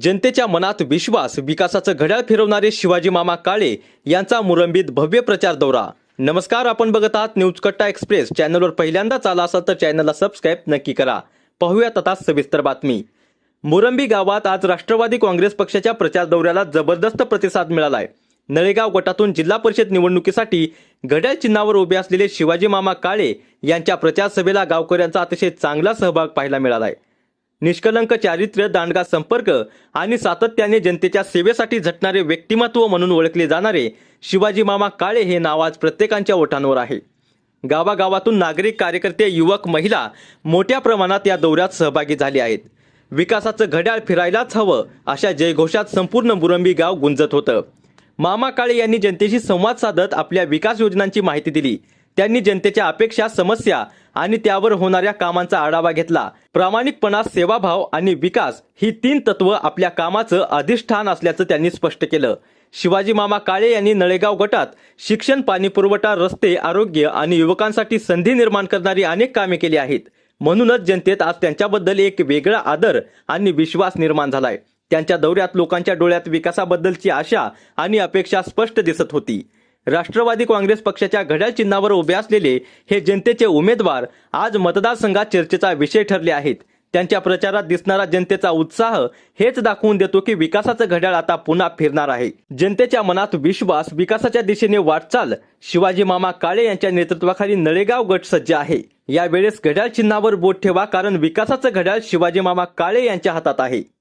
जनतेच्या मनात विश्वास विकासाचं घड्याळ फिरवणारे शिवाजी मामा काळे यांचा मुरंबीत भव्य प्रचार दौरा. नमस्कार आपण बघत आहात न्यूज कट्टा एक्सप्रेस. चॅनलवर पहिल्यांदाच आला असाल तर चॅनलला सबस्क्राईब नक्की करा. पाहूयात आता सविस्तर बातमी. मुरंबी गावात आज राष्ट्रवादी काँग्रेस पक्षाच्या प्रचार दौऱ्याला जबरदस्त प्रतिसाद मिळालाय. नळेगाव गटातून जिल्हा परिषद निवडणुकीसाठी घड्याळ चिन्हावर उभे असलेले शिवाजी मामा काळे यांच्या प्रचार सभेला गावकऱ्यांचा अतिशय चांगला सहभाग पाहायला मिळालाय. निष्कलंक चारित्र्य दांडगा संपर्क आणि सातत्याने जनतेच्या सेवेसाठी झटणारे व्यक्तिमत्व म्हणून ओळखले जाणारे शिवाजी मामा काळे हे नाव आज प्रत्येकांच्या ओठांवर आहे. गावागावातून नागरिक कार्यकर्ते युवक महिला मोठ्या प्रमाणात या दौऱ्यात सहभागी झाले आहेत. विकासाचं घड्याळ फिरायलाच हवं अशा जयघोषात संपूर्ण मुरंबी गाव गुंजत होतं. मामा काळे यांनी जनतेशी संवाद साधत आपल्या विकास योजनांची माहिती दिली. त्यांनी जनतेच्या अपेक्षा समस्या आणि त्यावर होणाऱ्या कामांचा आढावा घेतला. प्रामाणिकपणा सेवाभाव आणि विकास ही तीन तत्व आपल्या कामाचं अधिष्ठान असल्याचं त्यांनी स्पष्ट केलं. शिवाजी मामा काळे यांनी नळेगाव गटात शिक्षण पाणी पुरवठा रस्ते आरोग्य आणि युवकांसाठी संधी निर्माण करणारी अनेक कामे केली आहेत. म्हणूनच जनतेत आज त्यांच्याबद्दल एक वेगळा आदर आणि विश्वास निर्माण झालाय. त्यांच्या दौऱ्यात लोकांच्या डोळ्यात विकासाबद्दलची आशा आणि अपेक्षा स्पष्ट दिसत होती. राष्ट्रवादी काँग्रेस पक्षाच्या घड्याळ चिन्हावर उभे असलेले हे जनतेचे उमेदवार आज मतदारसंघात चर्चेचा विषय ठरले आहेत. त्यांच्या प्रचारात दिसणारा जनतेचा उत्साह हेच दाखवून देतो की विकासाचं घड्याळ आता पुन्हा फिरणार आहे. जनतेच्या मनात विश्वास विकासाच्या दिशेने वाटचाल शिवाजी मामा काळे यांच्या नेतृत्वाखाली नळेगाव गट सज्ज आहे. यावेळेस घड्याळ चिन्हावर बोट ठेवा कारण विकासाचं घड्याळ शिवाजी मामा काळे यांच्या हातात आहे.